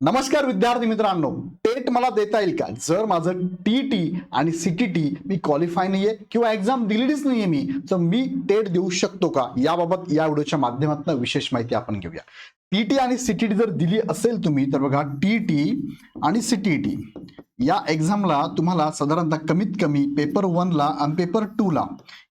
नमस्कार विद्यार्थी मित्रांनो टेट मला देता येईल का? जर माझं टी टी आणि सी टी टी मी क्वालिफाय नाहीये किंवा एक्झाम दिलेलीच नाहीये मी तर मी टेट देऊ शकतो का? याबाबत या व्हिडिओच्या माध्यमातून विशेष माहिती आपण घेऊया. टी टी आणि सी टी टी जर दिली असेल तुम्ही तर बघा टी टी आणि सी टी टी या एक्झामला तुम्हाला साधारणतः कमीत कमी पेपर वनला आणि पेपर टूला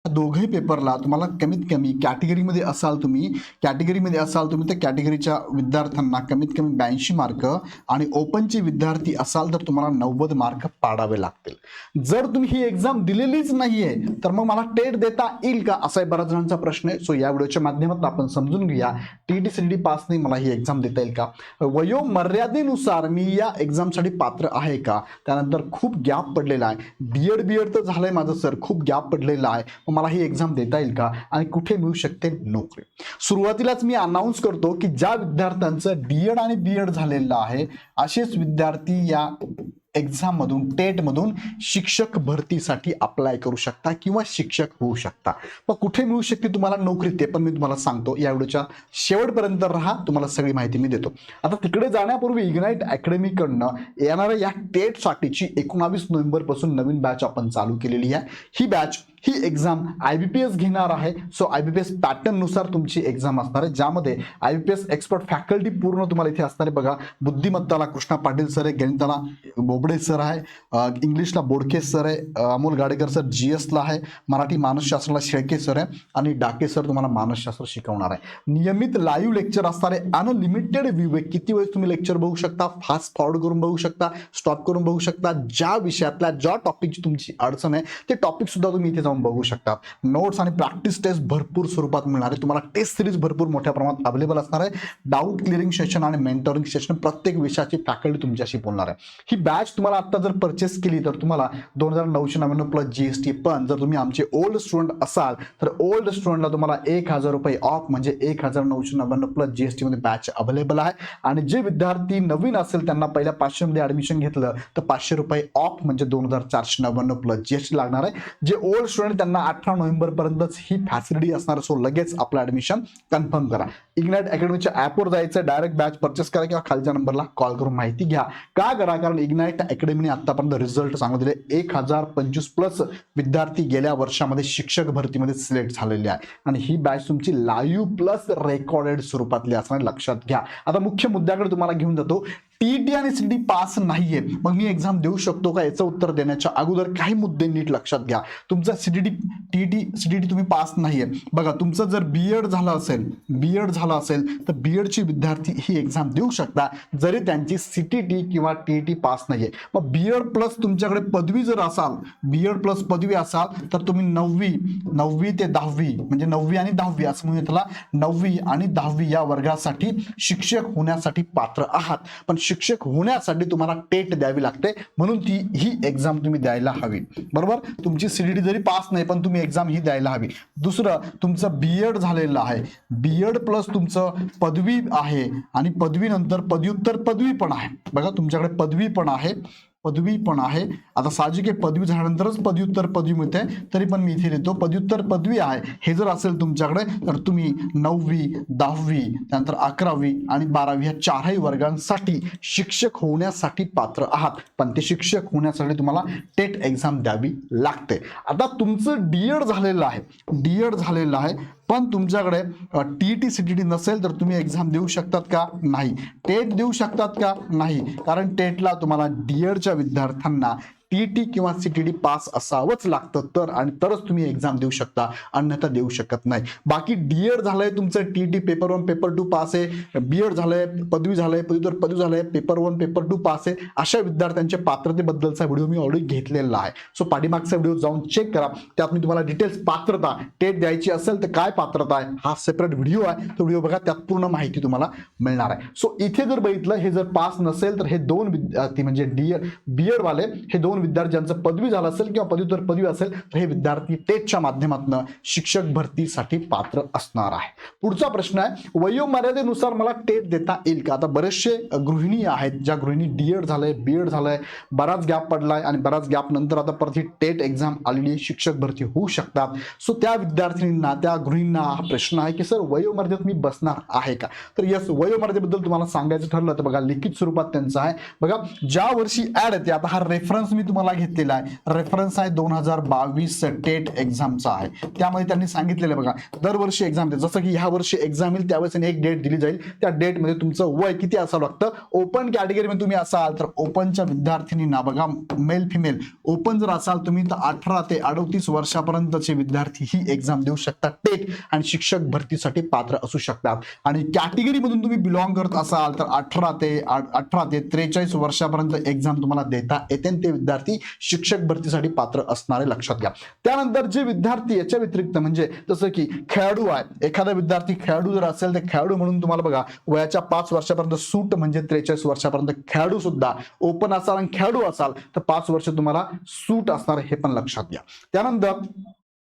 दोघही पेपरला तुम्हाला कमीत कमी कॅटेगरीमध्ये असाल तुम्ही कॅटेगरीमध्ये असाल तुम्ही तर कॅटेगरीच्या विद्यार्थ्यांना कमीत कमी ब्याऐंशी मार्क आणि ओपनचे विद्यार्थी असाल तर तुम्हाला नव्वद मार्क पाडावे लागतील. जर तुम्ही ही एक्झाम दिलेलीच नाहीये तर मग मला टेट देता येईल का? असा बऱ्याच जणांचा प्रश्न आहे. सो या व्हिडिओच्या माध्यमातून आपण समजून घेऊया. टी टी सी डी पासने मला ही एक्झाम देता येईल का? वयो मर्यादेनुसार मी या एक्झामसाठी पात्र आहे का? त्यानंतर खूप गॅप पडलेला आहे. बी एड बी एड तर झालंय माझं सर. खूप गॅप पडलेला आहे. मला ही एक्झाम देता येईल का? आणि कुठे मिळू शकते? नोकरी. सुरुवातीलाच मी अनाऊन्स करतो की ज्या विद्यार्थ्यांचं डी एड आणि बी एड झालेलं आहे असेच विद्यार्थी या एक्झाम मधून टेट मधून शिक्षक भरतीसाठी अप्लाय करू शकता किंवा शिक्षक होऊ शकता. मग कुठे मिळू शकते तुम्हाला? नोकरी ते पण मी तुम्हाला सांगतो. या व्हिडिओच्या शेवटपर्यंत राहा तुम्हाला सगळी माहिती मी देतो. आता तिकडे जाण्यापूर्वी इग्नाईट अकॅडमीकडनं येणाऱ्या या टेटसाठीची एकोणावीस नोव्हेंबरपासून नवीन बॅच आपण चालू केलेली आहे. ही batch he exam I B P S घेणार आहे. So I B P S पॅटर्ननुसार तुमची एक्झाम असणार आहे. ज्यामध्ये I B P S expert faculty पूर्ण तुम्हाला इथे असणार आहे. बघा बुद्धिमत्ताला कृष्णा पाटील सर आहे गणिताला बोबडे सर आहे इंग्लिशला बोडके सर आहे अमोल गाडेकर सर जी एसला आहे मराठी मानसशास्त्राला शेळके सर आहे आणि डाके सर तुम्हाला मानसशास्त्र शिकवणार आहे. नियमित लाईव्ह लेक्चर असणार आहे. अनलिमिटेड व्ह्यू आहे किती वेळेस तुम्ही लेक्चर बघू शकता? फास्ट फॉरवर्ड करून बघू शकता स्टॉप करून बघू शकता. ज्या विषयातल्या ज्या टॉपिकची तुमची अडचण आहे ते टॉपिक सुद्धा तुम्ही इथे जाऊन बघू शकता. नोट्स आणि प्रॅक्टिस टेस्ट भरपूर स्वरूपात मिळणार. आहे तुम्हाला टेस्ट सिरीज भरपूर मोठ्या प्रमाणात अवेलेबल असणार आहे. डाऊट क्लिअरिंग सेशन आणि मेंटरिंग सेशन प्रत्येक विषयाची फॅकल्टी तुमच्याशी बोलणार आहे. ही बॅच तुम्हाला आता जर परचेस केली तर तुम्हाला दोन हजार नऊशे नव्याण्णव प्लस जी एस टी पण जर तुम्ही आमचे ओल्ड स्टुडंट असाल तर ओल्ड स्टुडंटला तुम्हाला एक हजार रुपये ऑफ म्हणजे एक हजार नऊशे नव्याण्णव प्लस जी एस टीमध्ये बॅच अवेलेबल आहे. आणि जे विद्यार्थी नवीन असेल त्यांना पहिल्या पाचशेमध्ये ॲडमिशन घेतलं तर पाचशे रुपये ऑफ म्हणजे दोन हजार चारशे नव्याण्णव प्लस जी एस टी लागणार आहे. जे ओल्ड स्टुडंट त्यांना अठरा नोव्हेंबरपर्यंतच ही फॅसिलिटी असणार सो लगेच आपलं ॲडमिशन कन्फर्म करा. इग्नाइट अकॅडमीच्या ॲपवर जायचं डायरेक्ट बॅच परचेस करा किंवा खालच्या नंबरला कॉल करून माहिती घ्या. का करा? कारण इग्नाइट अकॅडमीने आतापर्यंत रिझल्ट सांगून दिले एक हजार पंचवीस प्लस विद्यार्थी गेल्या वर्षामध्ये शिक्षक भरतीमध्ये सिलेक्ट झालेले आहे आणि ही बॅच तुमची लाईव्ह प्लस रेकॉर्डेड स्वरूपातली असणार लक्षात घ्या. आता मुख्य मुद्द्याकडे तुम्हाला घेऊन जातो. टीईटी आणि सीटी पास नाहीये मग मी एक्झाम देऊ शकतो का? याचं उत्तर देण्याच्या अगोदर काही मुद्दे नीट लक्षात घ्या. तुमचा सीटीटी टीईटी सीटीटी तुम्ही पास नाहीये बघा तुमचं जर बी एड झालं असेल बी एड झालं असेल तर बी एडची विद्यार्थी ही एक्झाम देऊ शकता जरी त्यांची सीटीटी किंवा टीईटी पास नाहीये. मग बी एड प्लस तुमच्याकडे पदवी जर असाल बी एड प्लस पदवी असाल तर तुम्ही नववी नववी ते दहावी म्हणजे नववी आणि दहावी असं म्हणून त्याला नववी आणि दहावी या वर्गासाठी शिक्षक होण्यासाठी पात्र आहात. पण शिक्षक होण्यासाठी तुम्हाला टेट द्यावी लागते. म्हणून ती ही एक्झाम तुम्ही द्यायला हवी. बरोबर? तुमची सीडीटी जरी पास नाही पण तुम्ही एक्झाम ही द्यायला हवी. दुसरं तुमचं बी एड झालेलं आहे. बी एड प्लस तुमचं पदवी आहे. आणि पदवीनंतर पदव्युत्तर पदवी पण आहे. बघा तुमच्याकडे पदवी पण आहे. पदवी पण आहे. आता साहजिक आहे पदवी झाल्यानंतरच पदव्युत्तर पदवी मिळते. तरी पण मी इथे लिहितो पदव्युत्तर पदवी आहे. हे जर असेल तुमच्याकडे तर तुम्ही नववी दहावी त्यानंतर अकरावी आणि बारावी ह्या चारही वर्गांसाठी शिक्षक होण्यासाठी पात्र आहात. पण ते शिक्षक होण्यासाठी तुम्हाला टेट एक्झाम द्यावी लागते. आता तुमचं डी एड झालेलं आहे. डी एड झालेलं आहे. पण तुमच्याकडे T T C T T नसेल तर तुम्ही एक्झाम देऊ शकतात का? नाही. टेट देऊ शकतात का? नाही. कारण टेटला तुम्हाला डी एडच्या विद्यार्थ्यांना टी टी किंवा सी टी पास असावंच लागतं तर आणि तरच तुम्ही एक्झाम देऊ शकता अन्यथा देऊ शकत नाही. बाकी डी एड झालंय तुमचं T T paper one paper two pass आहे. बी एड झालंय पदवी झालंय पदवीधर पदवी झालंय paper one paper two pass आहे. अशा विद्यार्थ्यांच्या पात्रतेबद्दलचा व्हिडिओ मी ऑलरेडी घेतलेला आहे. सो पाठीमागचा व्हिडिओ जाऊन चेक करा. त्यात मी तुम्हाला डिटेल्स पात्रता टेट द्यायची असेल तर काय पात्रता आहे हा सेपरेट व्हिडिओ आहे. तो व्हिडिओ बघा त्यात पूर्ण माहिती तुम्हाला मिळणार आहे. सो इथे जर बघितलं हे जर पास नसेल तर हे दोन विद्यार्थी म्हणजे डी बीएड बी एड वाले हे दोन दोन विद्यार्थ्यांचं पदवी झालं असेल किंवा पदव्युत्तर पदवी असेल तर हे विद्यार्थी टेटच्या माध्यमातून शिक्षक भरतीसाठी पात्र असणार आहे. पुढचा प्रश्न आहे वयोमर्यादेनुसार मला टेट देता येईल का? आता बरेचसे गृहिणी आहेत ज्या गृहिणी डी एड झालंय बी एड झालंय बराच गॅप पडलाय आणि बराच गॅप नंतर आता परत ही टेट एक्झाम आलेली शिक्षक भरती होऊ शकतात. सो त्या विद्यार्थिनींना त्या गृहिणींना हा प्रश्न आहे की सर वयोमर्यादेत मी बसणार आहे का? तर यस वयोमर्यादेबद्दल तुम्हाला सांगायचं ठरलं तर बघा लिखित स्वरूपात त्यांचं आहे. बघा ज्या वर्षी ऍड येते आता हा रेफरन्स मी तुम्हाला घेतलेला आहे. रेफरन्स आहे दोन हजार बावीस टेट एक्झामचा आहे. त्यामध्ये त्यांनी सांगितलेलं आहे बघा दरवर्षी एक्झाम दे जसं की ह्या वर्षी एक्झाम येईल त्यावेळेस त्यांनी एक डेट दिली जाईल. त्या डेटमध्ये तुमचं वय किती असावं लागतं? ओपन कॅटेगरीमध्ये तुम्ही असाल तर ओपनच्या विद्यार्थिनींना बघा मेल फिमेल ओपन जर असाल तुम्ही तर अठरा ते अडतीस वर्षापर्यंतचे विद्यार्थी ही एक्झाम देऊ शकतात टेट आणि शिक्षक भरतीसाठी पात्र असू शकतात. आणि कॅटेगरीमधून तुम्ही बिलॉंग करत असाल तर अठरा ते अठरा ते त्रेचाळीस वर्षापर्यंत एक्झाम तुम्हाला देता येते आणि ते विद्यार्थी शिक्षक भरतीसाठी पात्र असणारे लक्षात घ्या. त्यानंतर जे विद्यार्थी याच्या व्यतिरिक्त म्हणजे जसं की खेळाडू आहे एखादा विद्यार्थी खेळाडू जर असेल तर खेळाडू म्हणून तुम्हाला बघा वयाच्या पाच वर्षापर्यंत सूट म्हणजे त्रेचाळीस वर्षापर्यंत खेळाडू सुद्धा ओपन असाल आणि खेळाडू असाल तर पाच वर्ष तुम्हाला सूट असणार हे पण लक्षात घ्या. त्यानंतर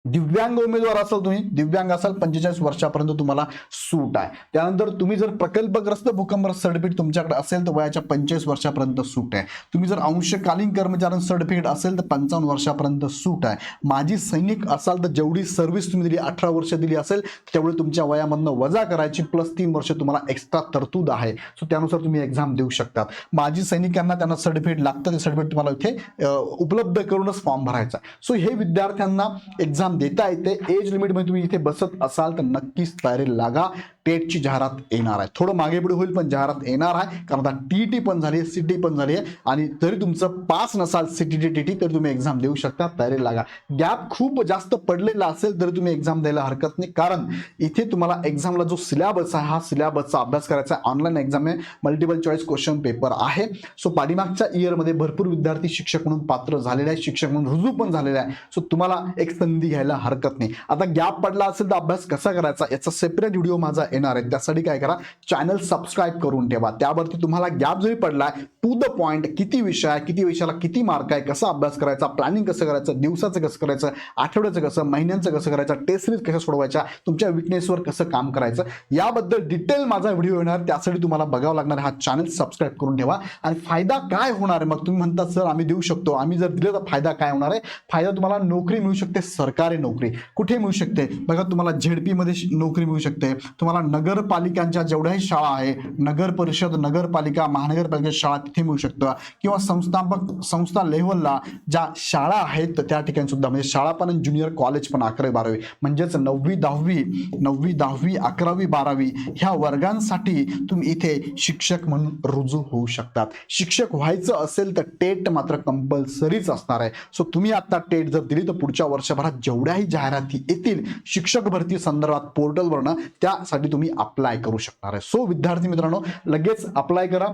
दिव्यांग उमेदवार असाल तुम्ही दिव्यांग असाल पंचेचाळीस वर्षापर्यंत तुम्हाला सूट आहे. त्यानंतर तुम्ही जर प्रकल्पग्रस्त भूकंपग्रस्त सर्टिफिकेट तुमच्याकडे असेल तर वयाच्या पंचेचाळीस वर्षापर्यंत सूट आहे. तुम्ही जर अंशकालीन कर्मचाऱ्यांचं सर्टिफिकेट असेल तर पंचावन्न वर्षापर्यंत सूट आहे. माजी सैनिक असाल तर जेवढी सर्व्हिस तुम्ही दिली अठरा वर्ष दिली असेल तेवढी तुमच्या वयामधनं वजा करायची प्लस तीन वर्ष तुम्हाला एक्स्ट्रा तरतूद आहे. सो त्यानुसार तुम्ही एक्झाम देऊ शकतात. माजी सैनिकांना त्यांना सर्टिफिकेट लागतं ते सर्टिफिकेट तुम्हाला इथे उपलब्ध करूनच फॉर्म भरायचा सो हे विद्यार्थ्यांना एक्झाम देता येते एज लिमिटमध्ये तुम्ही इथे बसत असाल तर नक्कीच तयारी लागा. टेटची जाहिरात येणार आहे. थोडं मागे पुढे होईल पण जाहिरात येणार आहे. कारण आता टी टी पण झाली आहे सी टी पण झाली आहे. आणि जरी तुमचं पास नसाल C T T T T तरी तुम्ही एक्झाम देऊ शकता तयारी लागा. गॅप खूप जास्त पडलेला असेल तरी तुम्ही एक्झाम द्यायला हरकत नाही. कारण इथे तुम्हाला एक्झामला जो सिलेबस आहे हा सिलेबसचा अभ्यास करायचा आहे. ऑनलाईन एक्झाम आहे. मल्टिपल चॉईस क्वेश्चन पेपर आहे. सो पाठीमागच्या इयरमध्ये भरपूर विद्यार्थी शिक्षक म्हणून पात्र झालेले आहे शिक्षक म्हणून रुजू पण झालेला आहे सो तुम्हाला एक संधी घ्यायला हरकत नाही. आता गॅप पडला असेल तर अभ्यास कसा करायचा? याचा सेपरेट व्हिडिओ माझा येणार आहे त्यासाठी काय करा चॅनल सबस्क्राईब करून ठेवा. त्यावरती तुम्हाला गॅप जरी पडलाय टू द पॉईंट किती विषय आहे किती विषयाला किती मार्क आहे कसा अभ्यास करायचा प्लॅनिंग कसं करायचं दिवसाचं कसं करायचं आठवड्याचं कसं महिन्यांचं कसं करायचं टेस्ट सिरीज कसं सोडवायच्या तुमच्या विकनेसवर कसं काम करायचं याबद्दल डिटेल माझा व्हिडिओ येणार. त्यासाठी तुम्हाला बघावं लागणार हा चॅनल सबस्क्राईब करून ठेवा. आणि फायदा काय होणार आहे? मग तुम्ही म्हणता सर आम्ही देऊ शकतो. आम्ही जर दिलं तर फायदा काय होणार आहे? फायदा तुम्हाला नोकरी मिळू शकते सरकारी नोकरी. कुठे मिळू शकते? बघा तुम्हाला झेडपीमध्ये नोकरी मिळू शकते. तुम्हाला नगरपालिकांच्या जेवढ्याही शाळा आहे नगर परिषद नगरपालिका महानगरपालिका शाळा तिथे मिळू शकतं. किंवा संस्थापक संस्था लेव्हलला ज्या शाळा आहेत त्या ठिकाणी सुद्धा म्हणजे शाळा पण ज्युनियर कॉलेज पण अकरावी बारावी म्हणजेच नववी दहावी नववी दहावी अकरावी बारावी ह्या वर्गांसाठी तुम्ही इथे शिक्षक म्हणून रुजू होऊ शकतात. शिक्षक व्हायचं असेल तर टेट मात्र कंपल्सरीच असणार आहे. सो तुम्ही आता टेट जर दिली तर पुढच्या वर्षभरात जेवढ्याही जाहिराती येतील शिक्षक भरती संदर्भात पोर्टलवरनं त्यासाठी तुम्ही अप्लाय करू शकणार आहे. सो विद्यार्थी मित्रांनो लगेच अप्लाय करा.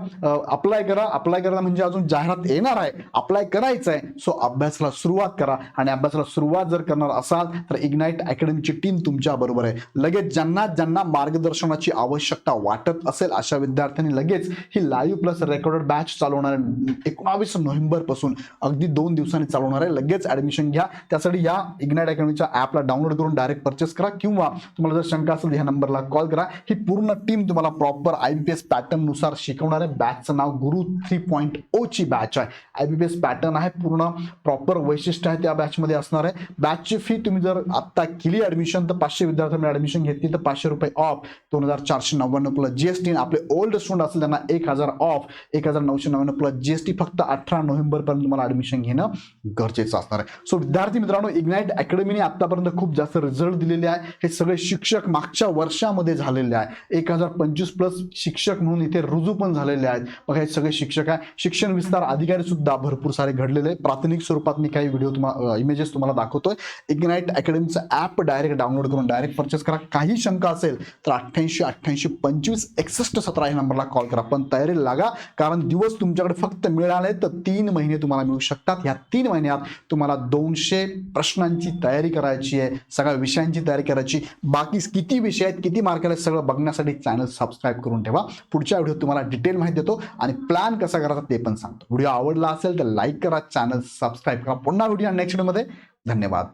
अप्लाय करा. अप्लाय करा म्हणजे अजून जाहिरात येणार आहे. अप्लाय करायचं आहे. सो अभ्यासाला सुरुवात करा. आणि अभ्यासाला सुरुवात जर करणार असाल तर इग्नाइट अकॅडमीची टीम तुमच्या बरोबर आहे. लगेच ज्यांना ज्यांना मार्गदर्शनाची आवश्यकता वाटत असेल अशा विद्यार्थ्यांनी लगेच ही लाईव्ह प्लस रेकॉर्डेड बॅच चालवणार आहे. एकोणावीस नोव्हेंबरपासून अगदी दोन दिवसांनी चालवणार आहे. लगेच ऍडमिशन घ्या. त्यासाठी या इग्नाइट अकॅडमीच्या ॲपला डाउनलोड करून डायरेक्ट परचेस करा. किंवा तुम्हाला जर शंका असेल ह्या नंबरला कॉल करा ही पूर्ण टीम तुम्हाला proper I B P S पॅटर्ननुसार शिकवणार आहे. बॅचचं नाव गुरु थ्री पॉईंट ओ ची बॅच आहे. I B P S pattern आहे पूर्ण प्रॉपर वैशिष्ट्य आहे त्या बॅचमध्ये असणार आहे. बॅचची फी तुम्ही जर आत्ता केली ऍडमिशन तर पाचशे विद्यार्थ्यांनी ऍडमिशन घेतली तर पाचशे रुपये ऑफ दोन हजार चारशे नव्याण्णव प्लस जीएसटी आपले ओल्ड स्टुडंट असेल त्यांना एक हजार ऑफ एक हजार नऊशे नव्याण्णव प्लस जीएसटी फक्त अठरा नोव्हेंबर पर्यंत तुम्हाला ऍडमिशन घेणं गरजेचं असणार आहे. सो विद्यार्थी मित्रांनो इग्नाइट अकॅडमीने आतापर्यंत खूप जास्त रिझल्ट दिलेले आहे. हे सगळे शिक्षक मागच्या वर्षामध्ये झालेले आहे. एक हजार पंचवीस प्लस शिक्षक म्हणून इथे रुजू पण झालेले आहेत. बघा हे सगळे शिक्षक आहे. शिक्षण विस्तार अधिकारी सुद्धा भरपूर सारे घडलेले प्राथमिक स्वरूपात मी काही व्हिडिओ तुम्हाला इमेजेस तुम्हाला दाखवतोय. इग्नाइट अकॅडमीचं ॲप डायरेक्ट डाउनलोड करून डायरेक्ट परचेस करा. काही शंका असेल तर अठ्ठ्याऐंशी अठ्ठ्याऐंशी पंचवीस एकसष्ट सतरा या नंबरला कॉल करा. पण तयारी लागा कारण दिवस तुमच्याकडे फक्त मिळाले तर तीन महिने तुम्हाला मिळू शकतात. ह्या तीन महिन्यात तुम्हाला दोनशे प्रश्नांची तयारी करायची आहे. सगळ्या विषयांची तयारी करायची. बाकी किती विषय आहेत किती मार्क केलं सगळं बघण्यासाठी चॅनल सबस्क्राईब करून ठेवा. पुढच्या व्हिडिओ तुम्हाला डिटेल माहिती देतो आणि प्लॅन कसा करायचा ते पण सांगतो. व्हिडिओ आवडला असेल तर लाईक करा चॅनल सबस्क्राईब करा. पुन्हा व्हिडिओ नेक्स्ट व्हिडिओमध्ये धन्यवाद.